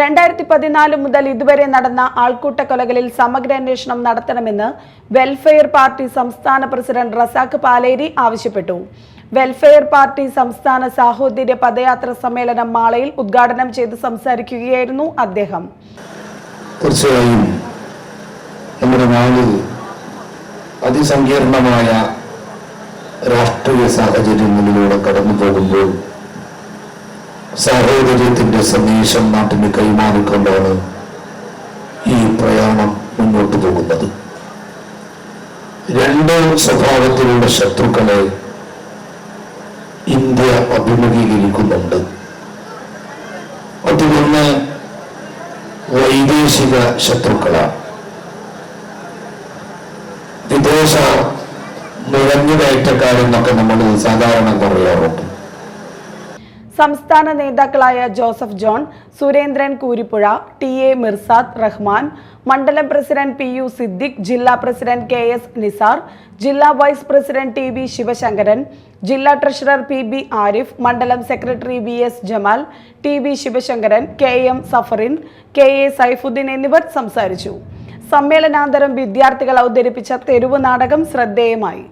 രണ്ടായിരത്തി പതിനാല് മുതൽ ഇതുവരെ നടന്ന ആൾക്കൂട്ട കൊലകളിൽ സമഗ്ര അന്വേഷണം നടത്തണമെന്ന് വെൽഫെയർ പാർട്ടി സംസ്ഥാന പ്രസിഡന്റ് റസാഖ് പാലേരി ആവശ്യപ്പെട്ടു. വെൽഫെയർ പാർട്ടി സംസ്ഥാന സാഹോദര്യ പദയാത്ര സമ്മേളനം മാളയിൽ ഉദ്ഘാടനം ചെയ്ത് സംസാരിക്കുകയായിരുന്നു അദ്ദേഹം. അതിസങ്കീർണമായ രാഷ്ട്രീയ സാഹചര്യങ്ങളിലൂടെ കടന്നു പോകുമ്പോൾ സാഹോദര്യത്തിന്റെ സന്ദേശം നാട്ടിന് കൈമാറിക്കൊണ്ടാണ് ഈ പ്രയാണം മുന്നോട്ട് പോകുന്നത്. രണ്ട് സ്വഭാവത്തിലുള്ള ശത്രുക്കളെ ഇന്ത്യ അഭിമുഖീകരിക്കുന്നുണ്ട്. അതിലൊന്ന് വൈദേശിക ശത്രുക്കളാണ്. വിദേശ നുഴഞ്ഞുകയറ്റക്കാരെന്നൊക്കെ നമ്മൾ സാധാരണ പറയാറുണ്ട്. സംസ്ഥാന നേതാക്കളായ Joseph John Surendran Kooripuzha T A Mirsad Rahman മണ്ഡലം പ്രസിഡന്റ് പി യു സിദ്ദിഖ് ജില്ലാ പ്രസിഡന്റ് കെ എസ് നിസാർ ജില്ലാ vice president T B Sivasankaran ജില്ലാ ട്രഷറർ പി ബി ആരിഫ് മണ്ഡലം secretary V S Jamal T B Sivasankaran K M Safarin K A Saifuddin എന്നിവർ സംസാരിച്ചു. സമ്മേളനാന്തരം വിദ്യാർത്ഥികൾ അവതരിപ്പിച്ച തെരുവ് നാടകം ശ്രദ്ധേയമായി.